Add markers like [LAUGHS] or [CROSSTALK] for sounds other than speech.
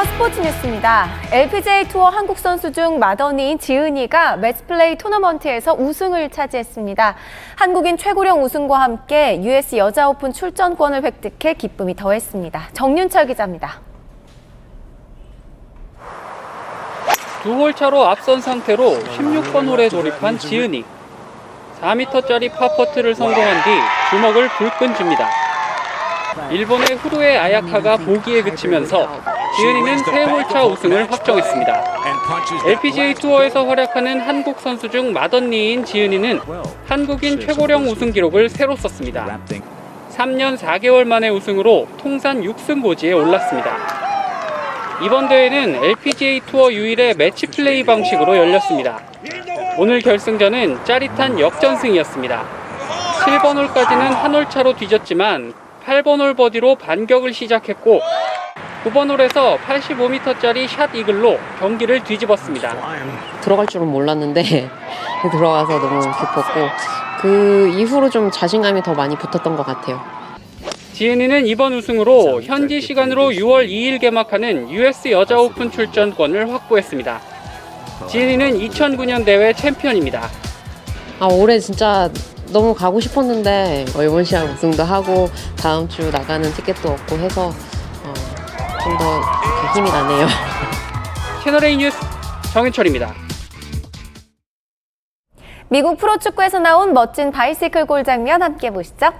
스포츠 뉴스입니다. LPGA 투어 한국 선수 중 마더니인 지은이가 매치플레이 토너먼트에서 우승을 차지했습니다. 한국인 최고령 우승과 함께 US 여자 오픈 출전권을 획득해 기쁨이 더했습니다. 정윤철 기자입니다. 두 홀 차로 앞선 상태로 16번 홀에 돌입한 지은이. 4m짜리 파퍼트를 성공한 뒤 주먹을 불끈 줍니다. 일본의 후루에 아야카가 보기에 그치면서 지은이는 세 홀차 우승을 확정했습니다. LPGA 투어에서 활약하는 한국 선수 중 맏언니인 지은이는 한국인 최고령 우승 기록을 새로 썼습니다. 3년 4개월 만의 우승으로 통산 6승 고지에 올랐습니다. 이번 대회는 LPGA 투어 유일의 매치 플레이 방식으로 열렸습니다. 오늘 결승전은 짜릿한 역전승이었습니다. 7번 홀까지는 한 홀 차로 뒤졌지만 8번 홀 버디로 반격을 시작했고 9번 홀에서 85m짜리 샷 이글로 경기를 뒤집었습니다. 들어갈 줄은 몰랐는데 [LAUGHS] 들어가서 너무 기뻤고 그 이후로 좀 자신감이 더 많이 붙었던 것 같아요. 지은이는 이번 우승으로 현지 시간으로 6월 2일 개막하는 US 여자 오픈 출전권을 확보했습니다. 지은이는 2009년 대회 챔피언입니다. 아 올해 진짜 너무 가고 싶었는데 어, 이번 시합 우승도 하고 다음 주 나가는 티켓도 얻고 해서 어, 좀 더 힘이 나네요. 채널A 뉴스 정현철입니다. 미국 프로축구에서 나온 멋진 바이시클 골 장면 함께 보시죠.